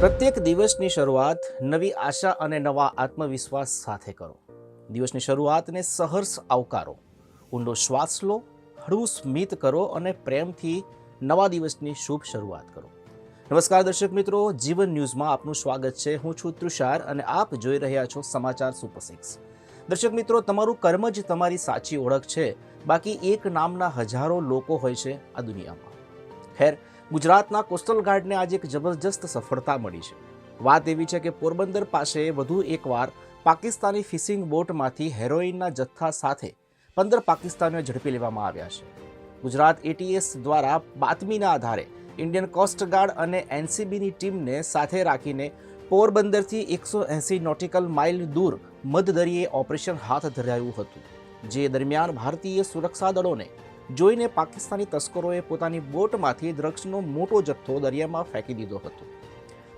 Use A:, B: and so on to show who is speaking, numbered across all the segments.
A: પ્રત્યેક દિવસની શરૂઆત નવી આશા અને નવા આત્મવિશ્વાસ સાથે કરો. દિવસની શરૂઆતને સહર્ષ આવકારો. ઊંડો શ્વાસ લો, હળવું સ્મિત કરો અને પ્રેમથી નવા દિવસની શુભ શરૂઆત કરો. નમસ્કાર દર્શક મિત્રો, જીવન ન્યૂઝમાં આપનું સ્વાગત છે. હું છું તૃષાર અને આપ જોઈ રહ્યા છો સમાચાર સુપર સિક્સ દર્શક મિત્રો, તમારું કર્મ જ તમારી સાચી ઓળખ છે. બાકી એક નામના હજારો લોકો હોય છે આ દુનિયામાં. ખેર ગુજરાતના કોસ્ટલ ગાર્ડને આજે એક જબરજસ્ત સફળતા મળી છે. વાત એવી છે કે પોરબંદર પાસે વધુ એકવાર પાકિસ્તાની ફિશિંગ બોટમાંથી હેરોઇનના જથ્થા સાથે પંદર પાકિસ્તાનીઓ ઝડપી લેવામાં આવ્યા છે. ગુજરાત એટીએસ દ્વારા બાતમીના આધારે ઇન્ડિયન કોસ્ટ ગાર્ડ અને એનસીબીની ટીમને સાથે રાખીને પોરબંદરથી એકસો એંસી નોટિકલ માઇલ દૂર મધદરિયે ઓપરેશન હાથ ધરાયું હતું. જે દરમિયાન ભારતીય સુરક્ષા દળોને જોઈને પાકિસ્તાની તસ્કરોએ પોતાની બોટમાંથી ડ્રગ્સનો મોટો જથ્થો દરિયામાં ફેંકી દીધો હતો.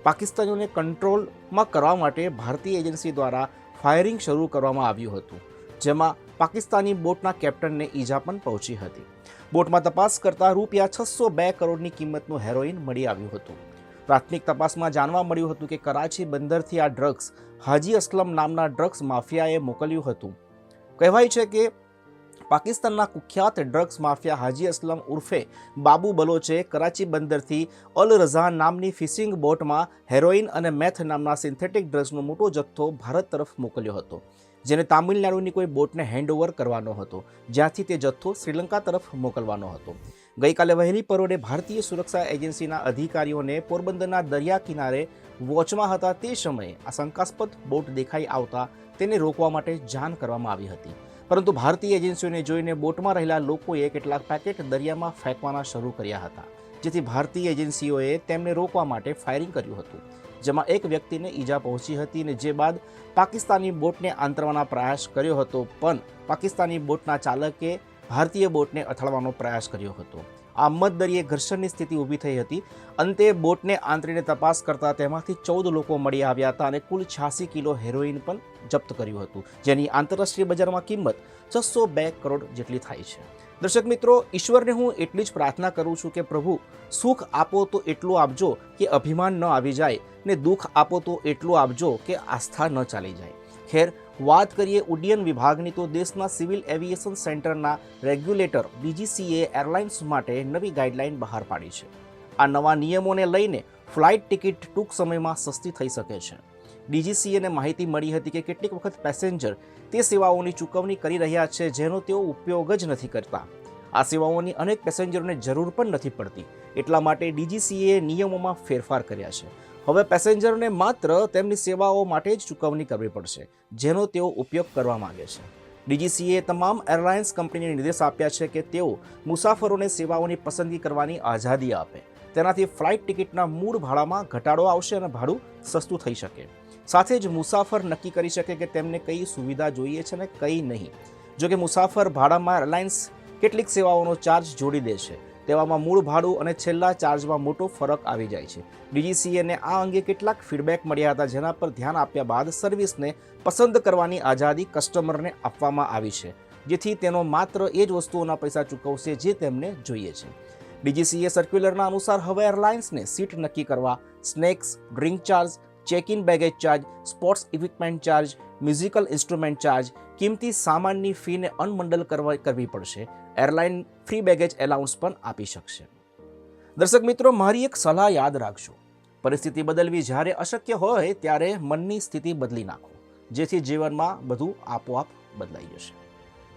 A: પાકિસ્તાનીઓને કંટ્રોલમાં કરવા માટે ભારતીય એજન્સી દ્વારા ફાયરિંગ શરૂ કરવામાં આવ્યું હતું, જેમાં પાકિસ્તાની બોટના કેપ્ટનને ઈજા પણ પહોંચી હતી. બોટમાં તપાસ કરતાં રૂપિયા છસો બે કરોડની કિંમતનું હેરોઇન મળી આવ્યું હતું. પ્રાથમિક તપાસમાં જાણવા મળ્યું હતું કે કરાચી બંદરથી આ ડ્રગ્સ હાજી અસલમ નામના ડ્રગ્સ માફિયાએ મોકલ્યું હતું. કહેવાય છે કે પાકિસ્તાનના કુખ્યાત ડ્રગ્સ માફિયા હાજી અસલમ ઉર્ફે બાબુ બલોચે કરાચી બંદરથી અલ રઝા નામની ફિશિંગ બોટમાં હેરોઇન અને મેથ નામના સિન્થેટિક ડ્રગ્સનો મોટો જથ્થો ભારત તરફ મોકલ્યો હતો, જેને તામિલનાડુની કોઈ બોટને હેન્ડઓવર કરવાનો હતો, જ્યાંથી તે જથ્થો શ્રીલંકા તરફ મોકલવાનો હતો. ગઈકાલે વહેલી પરોડે ભારતીય સુરક્ષા એજન્સીના અધિકારીઓને પોરબંદરના દરિયા કિનારે વોચમાં હતા તે સમયે આ શંકાસ્પદ બોટ દેખાઈ આવતા તેને રોકવા માટે જાણ કરવામાં આવી હતી. પરંતુ ભારતીય એજન્સીઓને જોઈને બોટમાં રહેલા લોકોએ કેટલાક પેકેટ દરિયામાં ફેંકવાના શરૂ કર્યા હતા, જેથી ભારતીય એજન્સીઓએ તેમને રોકવા માટે ફાયરિંગ કર્યું હતું, જેમાં એક વ્યક્તિને ઈજા પહોંચી હતી અને જે બાદ પાકિસ્તાની બોટને આંતરવાનો પ્રયાસ કર્યો હતો, પણ પાકિસ્તાની બોટના ચાલકે ભારતીય બોટને અથડાવવાનો પ્રયાસ કર્યો હતો. આ દરિયે ઘર્ષણની સ્થિતિ ઊભી થઈ હતી. અંતે બોટને આંતરીને તપાસ કરતા તેમાંથી ચૌદ લોકો મળી આવ્યા હતા અને કુલ છ્યાસી કિલો હેરોઇન પણ જપ્ત કર્યું હતું. જેની આંતરરાષ્ટ્રીય બજારમાં કિંમત છસો બે કરોડ જેટલી થાય છે. દર્શક મિત્રો, ઈશ્વરને હું એટલી જ પ્રાર્થના કરું છું કે પ્રભુ, સુખ આપો તો એટલું આપજો કે અભિમાન ન આવી જાય ને દુઃખ આપો તો એટલું આપજો કે આસ્થા ન ચાલી જાય. ખેર, વાત કરીએ ઉડ્ડયન વિભાગની, તો દેશના સિવિલ એવિએશન સેન્ટરના રેગ્યુલેટર ડીજીસીએ એરલાઇન્સ માટે નવી ગાઈડલાઇન બહાર પાડી છે. આ નવા નિયમોને લઈને ફ્લાઇટ ટિકિટ ટૂંક સમયમાં સસ્તી થઈ શકે છે. ડીજીસીએને માહિતી મળી હતી કે કેટલીક વખત પેસેન્જર તે સેવાઓની ચૂકવણી કરી રહ્યા છે જેનો તેઓ ઉપયોગ જ નથી કરતા. આ સેવાઓની અનેક પેસેન્જરોને જરૂર પણ નથી પડતી. એટલા માટે ડીજીસીએ નિયમોમાં ફેરફાર કર્યા છે. હવે પેસેન્જરોને માત્ર તેમની સેવાઓ માટે જ ચૂકવણી કરવી પડશે, જેનો તેઓ ઉપયોગ કરવા માંગે છે. ડીજીસીએ તમામ એરલાઇન્સ કંપનીને નિર્દેશ આપ્યા છે કે તેઓ મુસાફરોને સેવાઓની પસંદગી કરવાની આઝાદી આપે. તેનાથી ફ્લાઇટ ટિકિટના મૂળ ભાડામાં ઘટાડો આવશે અને ભાડું સસ્તું થઈ શકે. સાથે જ મુસાફર નક્કી કરી શકે કે તેમને કઈ સુવિધા જોઈએ છે અને કઈ નહીં. જો કે મુસાફર ભાડામાં એરલાઇન્સ કેટલીક સેવાઓનો ચાર્જ જોડી દે છે તેવામાં મૂળ ભાડું અને છેલ્લા ચાર્જમાં મોટો ફરક આવી જાય છે. ડીજીસીએને આ અંગે કેટલાક ફીડબેક મળ્યા હતા, જેના પર ધ્યાન આપ્યા બાદ સર્વિસને પસંદ કરવાની આઝાદી કસ્ટમરને આપવામાં આવી છે, જેથી તેનો માત્ર એ જ વસ્તુઓના પૈસા ચૂકવશે જે તેમને જોઈએ છે. ડીજીસીએ સર્ક્યુલરના અનુસાર હવે એરલાઇન્સને સીટ નક્કી કરવા, snacks, drink charge check in baggage charge, sports equipment charge, musical instrument charge, કિંમતી સામાનની ફીને અનમંડલ કરવા કરવી પડશે. એરલાઇન ફ્રી બેગેજ એલાઉન્સ પણ આપી શકશે. દર્શક મિત્રો, મારી એક સલાહ યાદ રાખજો. પરિસ્થિતિ બદલવી જ્યારે અશક્ય હોય ત્યારે મનની સ્થિતિ બદલી નાખો, જેથી જીવનમાં બધું આપોઆપ બદલાઈ જશે.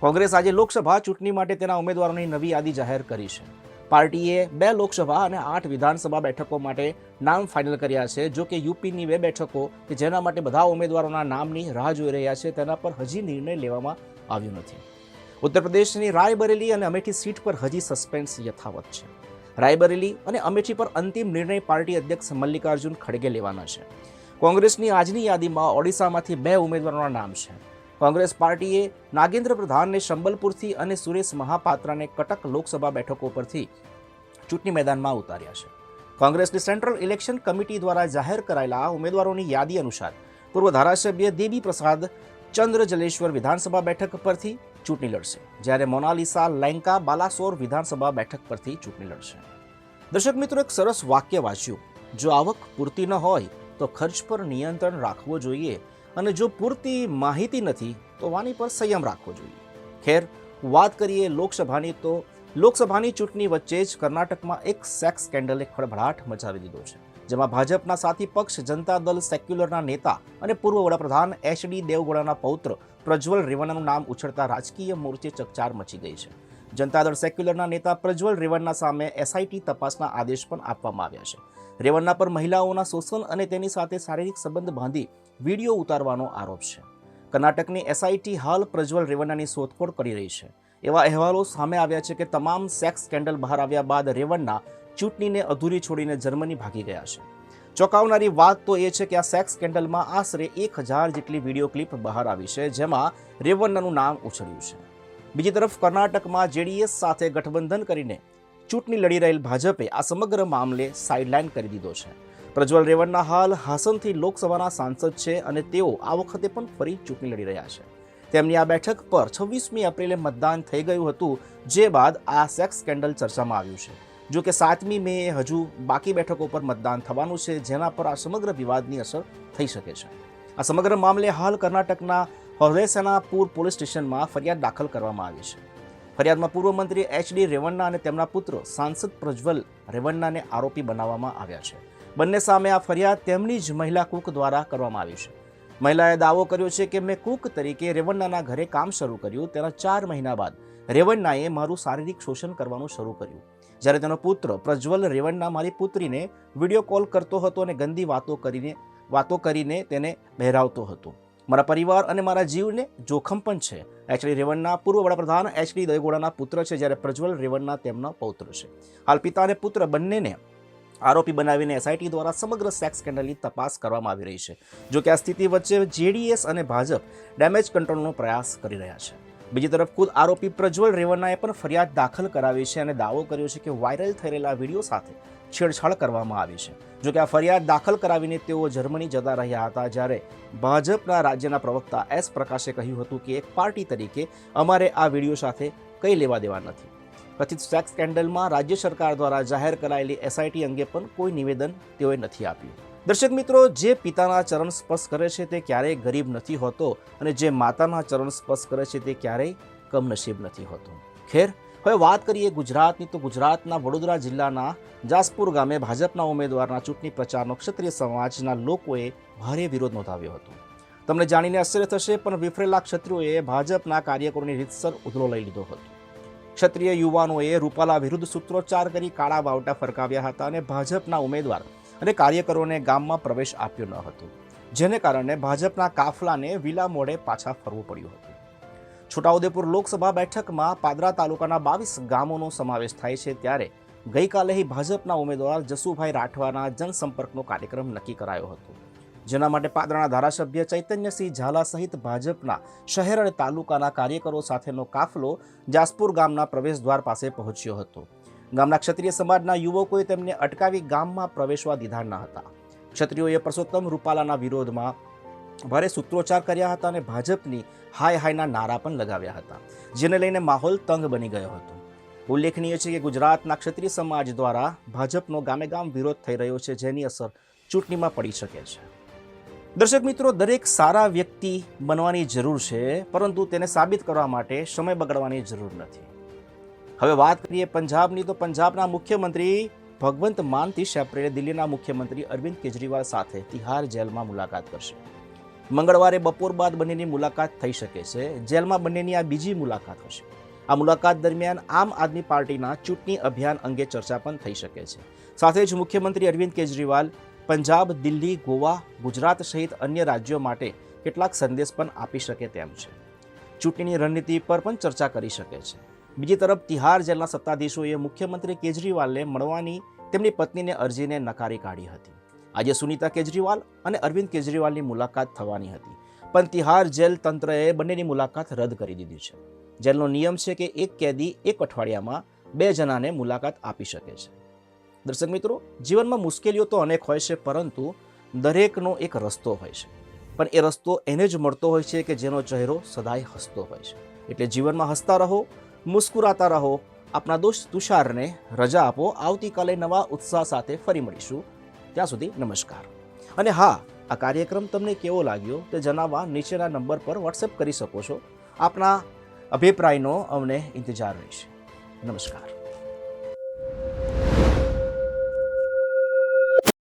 A: કોંગ્રેસ આજે લોકસભા ચૂંટણી માટે તેના ઉમેદવારોની નવી યાદી જાહેર કરી છે. પાર્ટીએ બે લોકસભા અને આઠ વિધાનસભા બેઠકો માટે નામ ફાઇનલ કર્યા છે, જો કે યુપીની બે બેઠકો કે જેના માટે બધા ઉમેદવારોના નામની રાહ જોઈ રહ્યા છે, તેના પર હજી નિર્ણય લેવામાં આવ્યો નથી. ઉત્તર પ્રદેશની રાયબરેલી અને અમેઠી સીટ પર હજી સસ્પેન્સ યથાવત છે. રાયબરેલી અને અમેઠી પર અંતિમ નિર્ણય પાર્ટી અધ્યક્ષ મલ્લિકાર્જુન ખડગે લેવાના છે. કોંગ્રેસની આજની યાદીમાં ઓડિશામાંથી બે ઉમેદવારોના નામ છે. કોંગ્રેસ પાર્ટીએ નાગેન્દ્ર પ્રધાનને સંબલપુરથી અને સુરેશ મહાપાત્રાને કટક લોકસભા બેઠકો પરથી ચૂંટણી મેદાનમાં ઉતાર્યા છે. કોંગ્રેસની સેન્ટ્રલ ઇલેક્શન કમિટી દ્વારા જાહેર કરાયેલા ઉમેદવારોની યાદી અનુસાર પૂર્વ ધારાસભ્ય દેવી પ્રસાદ ચંદ્ર જલેશ્વર વિધાનસભા બેઠક પરથી ચૂંટણી લડશે, જ્યારે મોનાલિસા લેન્કા બાલાસોર વિધાનસભા બેઠક પરથી ચૂંટણી લડશે. દર્શક મિત્રો, એક સરસ વાક્ય વાંચ્યું. જો આવક પૂરતી ન હોય, તો ખર્ચ પર નિયંત્રણ રાખવું જોઈએ અને જો પૂરતી માહિતી નથી, તો વાની પર સંયમ રાખવો જોઈએ. ખેર, વાત કરીએ લોકસભાની, તો લોકસભાની ચૂંટણી વચ્ચે જ કર્ણાટકમાં એક સેક્સ સ્કેન્ડલે ખળભળાટ મચાવી દીધો છે. જેમાં ભાજપના સાથી પક્ષ, જનતા દળ સેક્યુલરના નેતા અને પૂર્વ વડાપ્રધાન એચડી દેવગોડાના પૌત્ર પ્રજ્વલ રેવન્નાનું નામ ઉછળતા રાજકીય મોરચે ચકચાર મચી ગઈ છે. જનતા દળ, સેક્યુલરના નેતા પ્રજ્વલ રેવન્ના સામે એસઆઈટી તપાસના આદેશ પણ આપવામાં આવ્યા છે. રેવન્ના પર મહિલાઓના શોષણ અને તેની સાથે શારીરિક સંબંધ બાંધી વીડિયો ઉતારવાનો આરોપ છે. કર્ણાટકની એસઆઈટી હાલ પ્રજ્વલ રેવન્નાની શોધખોળ કરી રહી છે. એવા અહેવાલો સામે આવ્યા છે કે તમામ સેક્સ સ્કેન્ડલ બહાર આવ્યા બાદ રેવન્ના ચૂંટણીને અધૂરી છોડીને જર્મની ભાગી ગયા છે. ચોંકાવનારી વાત તો એ છે કે આ સેક્સ સ્કેન્ડલમાં આશરે એક હજાર જેટલી વીડિયો ક્લિપ બહાર આવી છે, જેમાં રેવન્નાનું નામ ઉછળ્યું છે. બીજી તરફ કર્ણાટકમાં જેડીએસ સાથે ગઠબંધન કરીને ચૂંટણી લડી રહેલ ભાજપે આ સમગ્ર મામલે સાઇડલાઇન કરી દીધો છે. પ્રજ્વલ રેવન્ના હાલ હાસનથી લોકસભાના સાંસદ છે અને તેઓ આ વખતે પણ ફરી ચૂંટણી લડી રહ્યા છે. તેમની આ બેઠક પર છવ્વીસમી એપ્રિલે મતદાન થઈ ગયું હતું, જે બાદ આ સેક્સ સ્કેન્ડલ ચર્ચામાં આવ્યું છે. જો કે સાતમી મે હજુ બાકી બેઠકો પર મતદાન થવાનું છે, જેના પર આ સમગ્ર વિવાદની અસર થઈ શકે છે. આ સમગ્ર મામલે હાલ કર્ણાટકના હવેસેનાપુર પોલીસ સ્ટેશનમાં ફરિયાદ દાખલ કરવામાં આવી છે. ફરિયાદમાં પૂર્વ મંત્રી એચડી રેવન્ના અને તેમના પુત્ર સાંસદ પ્રજ્વલ રેવન્નાને આરોપી બનાવવામાં આવ્યા છે. બંને સામે આ ફરિયાદ તેમની જ મહિલા કુક દ્વારા કરવામાં આવી છે. મહિલાએ દાવો કર્યો છે કે મેં કુક તરીકે રેવન્નાના ઘરે કામ શરૂ કર્યું, તેના ચાર મહિના બાદ રેવન્નાએ મારું શારીરિક શોષણ કરવાનું શરૂ કર્યું. જ્યારે તેનો પુત્ર પ્રજ્વલ રેવણના મારી પુત્રીને વીડિયો કોલ કરતો હતો અને ગંદી વાતો કરીને વાતો કરીને તેને બહેરાવતો હતો. મારા પરિવાર અને મારા જીવને જોખમ પણ છે. એચડી રેવણના પૂર્વ વડાપ્રધાન એચડી દયગોડાના પુત્ર છે જ્યારે પ્રજ્વલ રેવણના તેમનો પૌત્ર છે. હાલ પિતા અને પુત્ર બંનેને આરોપી બનાવીને એસઆઈટી દ્વારા સમગ્ર સેક્સ સ્કેન્ડલની તપાસ કરવામાં આવી રહી છે જો કે આ સ્થિતિ વચ્ચે જેડીએસ અને ભાજપ ડેમેજ કંટ્રોલનો પ્રયાસ કરી રહ્યા છે. બીજી તરફ ખુદ આરોપી પ્રજ્વલ રેવન્નાએ પણ ફરિયાદ દાખલ કરાવી છે અને દાવો કર્યો છે કે વાયરલ થયેલા વીડિયો સાથે છેડછાડ કરવામાં આવી છે. જોકે આ ફરિયાદ દાખલ કરાવીને તેઓ જર્મની જતા રહ્યા હતા, જ્યારે ભાજપના રાજ્યના પ્રવક્તા એસ પ્રકાશે કહ્યું હતું કે એક પાર્ટી તરીકે અમારે આ વીડિયો સાથે કંઈ લેવા દેવા નથી. કથિત સેક્સ સ્કેન્ડલમાં રાજ્ય સરકાર દ્વારા જાહેર કરાયેલી એસઆઈટી અંગે પણ કોઈ નિવેદન તેઓએ નથી આપ્યું. દર્શક મિત્રો, જે પિતાના ચરણ સ્પર્શ કરે છે તે ક્યારેય ગરીબ નથી હોતો અને જે માતાના ચરણ સ્પર્શ કરે છે તે ક્યારેય કમનસીબ નથી હોતો. ખેર, હવે વાત કરીએ ગુજરાતની. તો ગુજરાતના વડોદરા જિલ્લાના જાસપુર ગામે ભાજપના ઉમેદવારના ચૂંટણી પ્રચારનો. ક્ષત્રિય સમાજના લોકોએ ભારે વિરોધ નોંધાવ્યો હતો. તમને જાણીને આશ્ચર્ય થશે, પણ વિફરેલા ક્ષત્રિયોએ ભાજપના કાર્યકરોની રીતસર ઉધળો લઈ લીધો હતો. ક્ષત્રિય યુવાનોએ રૂપાલા વિરુદ્ધ સૂત્રોચ્ચાર કરી કાળા બાવટા ફરકાવ્યા હતા અને ભાજપના ઉમેદવાર અને કાર્યકરોને ગામમાં પ્રવેશ આપ્યો ન હતો, જેને કારણે ભાજપના કાફલાને વિલા મોડે પાછા ફરવું પડ્યું હતું. છોટાઉદેપુર લોકસભા બેઠકમાં પાદરા તાલુકાના બાવીસ ગામોનો સમાવેશ થાય છે ત્યારે ગઈકાલે ભાજપના ઉમેદવાર જસુભાઈ રાઠવાના જનસંપર્કનો કાર્યક્રમ નક્કી કરાયો હતો. જેના માટે પાદરાના ધારાસભ્ય ચૈતન્યસિંહ ઝાલા સહિત ભાજપના શહેર અને તાલુકાના કાર્યકરો સાથેનો કાફલો જાસપુર ગામના પ્રવેશદ્વાર પાસે પહોંચ્યો હતો. ગામના ક્ષત્રિય સમાજના યુવકોએ તેમને અટકાવી ગામમાં પ્રવેશવા દીધા ન હતા. ક્ષત્રિયોએ પરસોત્તમ રૂપાલાના વિરોધમાં ભારે સૂત્રોચ્ચાર કર્યા હતા અને ભાજપની હાય હાયના નારા પણ લગાવ્યા હતા, જેને લઈને માહોલ તંગ બની ગયો હતો. ઉલ્લેખનીય છે કે ગુજરાતના ક્ષત્રિય સમાજ દ્વારા ભાજપનો ગામે ગામ વિરોધ થઈ રહ્યો છે, જેની અસર ચૂંટણીમાં પડી શકે છે. દર્શક મિત્રો, દરેક સારા વ્યક્તિ બનવાની જરૂર છે, પરંતુ તેને સાબિત કરવા માટે સમય બગાડવાની જરૂર નથી. હવે વાત કરીએ પંજાબની, તો પંજાબના મુખ્યમંત્રી ભગવંત માન ત્રીસ એપ્રિલે દિલ્હીના મુખ્યમંત્રી અરવિંદ કેજરીવાલ સાથે તિહાર જેલમાં મુલાકાત કરશે. મંગળવારે બપોર બાદ બંનેની મુલાકાત થઈ શકે છે. જેલમાં બંનેની આ બીજી મુલાકાત હશે. આ મુલાકાત દરમિયાન આમ આદમી પાર્ટીના ચૂંટણી અભિયાન અંગે ચર્ચા પણ થઈ શકે છે. સાથે જ મુખ્યમંત્રી અરવિંદ કેજરીવાલ પંજાબ, દિલ્હી, ગોવા, ગુજરાત સહિત અન્ય રાજ્યો માટે કેટલાક સંદેશ પણ આપી શકે તેમ છે. ચૂંટણીની રણનીતિ પર પણ ચર્ચા કરી શકે છે. બીજી તરફ તિહાર જેલના સત્તાધીશોએ મુખ્યમંત્રી કેજરીવાલને મળવાની તેમની પત્નીને અરજીને નકારી કાઢી હતી. આજે સુનીતા કેજરીવાલ અને અરવિંદ કેજરીવાલની મુલાકાત થવાની હતી, પણ તિહાર જેલ તંત્રએ બંનેની મુલાકાત રદ કરી દીધી છે. જેલનો નિયમ છે કે એક કેદી એક અઠવાડિયામાં બે જણાને મુલાકાત આપી શકે છે. દર્શક મિત્રો, જીવનમાં મુશ્કેલીઓ તો અનેક હોય છે, પરંતુ દરેકનો એક રસ્તો હોય છે. પણ એ રસ્તો એને જ મળતો હોય છે કે જેનો ચહેરો સદાય હસતો હોય છે. એટલે જીવનમાં હસતા રહો મુસ્કુરાતા રહો. આપના દોસ્ત તુષારને રજા આપો. આવતીકાલે નવા ઉત્સાહ સાથે ફરી મળીશું. ત્યાં સુધી નમસ્કાર. અને હા, આ કાર્યક્રમ તમને કેવો લાગ્યો તે જણાવવા નીચેના નંબર પર વોટ્સએપ કરી શકો છો. આપના અભિપ્રાયનો અમને ઇંતજાર રહેશે. નમસ્કાર.